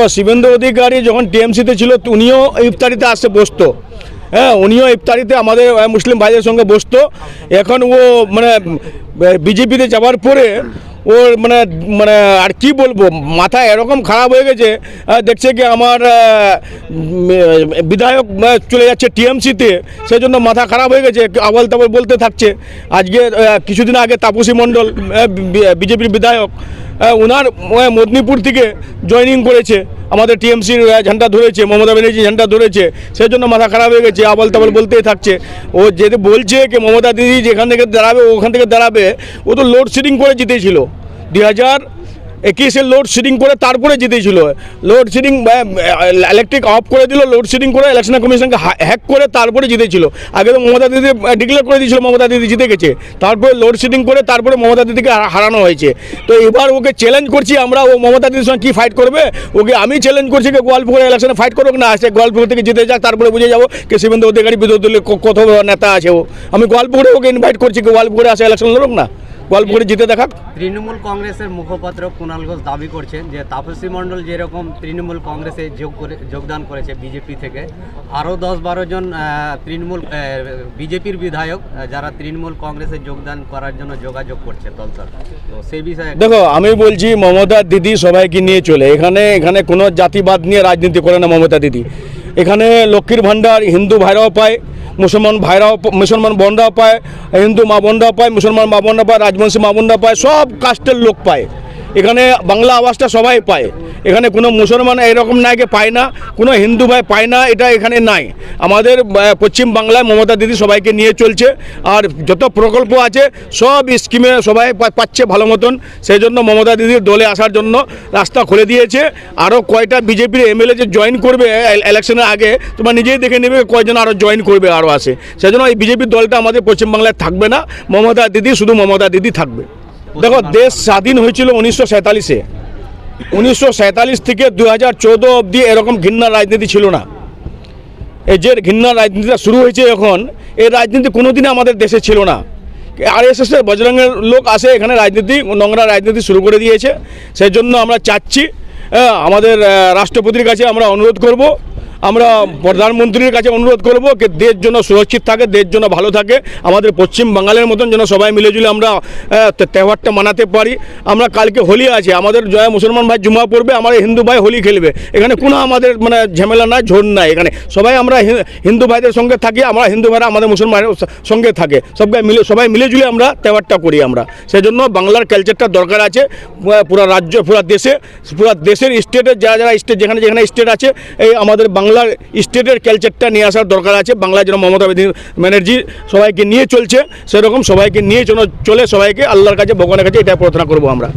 দেখো শিবেন্দ্র অধিকারী যখন টিএমসিতে ছিল উনিও ইফতারিতে আসে বসতো। হ্যাঁ উনিও ইফতারিতে আমাদের মুসলিম ভাইদের সঙ্গে বসতো। এখন ও মানে বিজেপিতে যাওয়ার পরে ওর মানে মানে আর কি বলব, মাথা এরকম খারাপ হয়ে গেছে দেখছে কি আমার বিধায়ক চলে যাচ্ছে টিএমসিতে সেই জন্য মাথা খারাপ হয়ে গেছে আবল তাবল বলতে থাকছে। আজকে কিছুদিন আগে তাপসী মণ্ডল বিজেপির বিধায়ক ওনার মদিনীপুর মেদিনীপুর থেকে জয়নিং করেছে। আমাদের টিএমসির ঝান্ডা ধরেছে, মমতা ব্যানার্জি ঝান্ডা ধরেছে। সেই জন্য মাথা খারাপ হয়ে গেছে আবল তাবল বলতেই থাকছে। ও যেতে বলছে কি, মমতা দিদি যেখান থেকে দাঁড়াবে, ওখান থেকে দাঁড়াবে। ও তো লোডশেডিং করে জিতেছিল। দুই হাজার একুশে লোডশেডিং করে তারপরে জিতেছিল। লোডশেডিং ইলেকট্রিক অফ করে দিল লোডশেডিং করে ইলেকশন কমিশনকে হ্যাক করে তারপরে জিতেছিল। আগে তো মমতা দিদি ডিক্লেয়ার করে দিয়েছিল মমতা দিদি জিতে গেছে। তারপরে লোডশেডিং করে তারপরে মমতা দিদিকে হারানো হয়েছে। তো এবার ওকে চ্যালেঞ্জ করছি আমরা, ও মমতা দিদির সঙ্গে কী ফাইট করবে? ওকে আমি চ্যালেঞ্জ করছি যে গোয়ালপুরে ইলেকশনে ফাইট করুক না আসে গোয়ালপুর থেকে জিতে যাক, তারপরে বুঝে যাব কে শিবেন্দ্র অধিকারী বিরোধী দলের কত নেতা আছে ও। আমি গোয়ালপুরে ওকে ইনভাইট করছি, গোয়ালপুরে আসে ইলেকশন লড়ুক না। গোয়ালপুরে জিতে দেখাক। তৃণমূল কংগ্রেসের মুখপাত্র কুণাল ঘোষ দাবি করছেন যে তাপসী মণ্ডল যেরকম তৃণমূল কংগ্রেসে যোগ করে যোগদান করেছে বিজেপি থেকে আরও দশ বারো জন তৃণমূল বিজেপির বিধায়ক যারা তৃণমূল কংগ্রেসে যোগদান করার জন্য যোগাযোগ করছে দলসর। তো সেই বিষয়ে দেখো আমি বলছি মমতা দিদি সবাইকে নিয়ে চলে। এখানে এখানে কোনো জাতিবাদ নিয়ে রাজনীতি করে না মমতা দিদি। এখানে লক্ষ্মীর ভাণ্ডার হিন্দু ভাইরাও পায় মুসলমান ভাইরাও মুসলমান বোনরাও পায়, হিন্দু মা বোনরাও পায়, মুসলমান মা বোনরা পায়, রাজবংশী মা বোনরা পায়, সব কাস্টের লোক পায়। এখানে বাংলা আওয়াজটা সবাই পায়। এখানে কোনো মুসলমান এরকম যে পায় না, কোনো হিন্দু ভাই পায় না, এটা এখানে নাই। আমাদের পশ্চিম বাংলায় মমতা দিদি সবাইকে নিয়ে চলছে, আর যত প্রকল্প আছে, সব স্কিমে সবাই পাচ্ছে ভালো মতন। সেই জন্য মমতা দিদির দলে আসার জন্য রাস্তা খুলে দিয়েছে। আরও কয়টা বিজেপির এমএলএ যে জয়েন করবে ইলেকশনের আগে, তোমরা নিজেই দেখে নেবে কয়জন আরও জয়েন করবে, আরও আসে। সেই জন্য এই বিজেপির দলটা আমাদের পশ্চিমবাংলায় থাকবে না। মমতা দিদি শুধু মমতা দিদি থাকবে। দেখো, দেশ স্বাধীন হয়েছিল উনিশশো সাঁতালিশে উনিশশো থেকে দু হাজার চৌদ্দ অবধি এরকম ঘৃণার রাজনীতি ছিল না। এই যে ঘৃণার রাজনীতিটা শুরু হয়েছে এখন, এই রাজনীতি কোনোদিনই আমাদের দেশে ছিল না। আর এস এর বজরঙ্গের লোক আসে, এখানে রাজনীতি, নোংরা রাজনীতি শুরু করে দিয়েছে। সেই জন্য আমরা চাচ্ছি আমাদের রাষ্ট্রপতির কাছে আমরা অনুরোধ করব আমরা প্রধানমন্ত্রীর কাছে অনুরোধ করব যে দেশ যেন সুরক্ষিত থাকে, দেশ যেন ভালো থাকে। আমাদের পশ্চিম বাঙালের মতন যেন সবাই মিলেজুলে আমরা তেহারটা মানাতে পারি। আমরা কালকে হোলি আছে, আমাদের জয় মুসলমান ভাই জুমা পড়বে আমার হিন্দু ভাই হোলি খেলবে। এখানে কোনো আমাদের মানে ঝামেলা নাই ঝোড় নাই। এখানে সবাই আমরা হিন্দু ভাইদের সঙ্গে থাকি, আমরা হিন্দু ভাইরা আমাদের মুসলমান ভাইয়ের স- সঙ্গে থাকে। সবাই মিলে, সবাই মিলেজুলে আমরা তেহারটা করি আমরা। সেই জন্য বাংলার কালচারটা দরকার আছে, পুরা- রাজ্য, পুরা দেশে, পুরা দেশের স্টেটের যারা যারা স্টেট যেখানে যেখানে স্টেট আছে, এই আমাদের বাংলার স্টেটের কালচারটা নিয়ে আসার দরকার আছে। বাংলা যেন মমতা ব্যানার্জি সবাইকে নিয়ে চলছে। সেরকম সবাইকে নিয়ে চলে, সবাইকে আল্লাহর কাছে, ভগবানের কাছে এটা প্রার্থনা করব আমরা।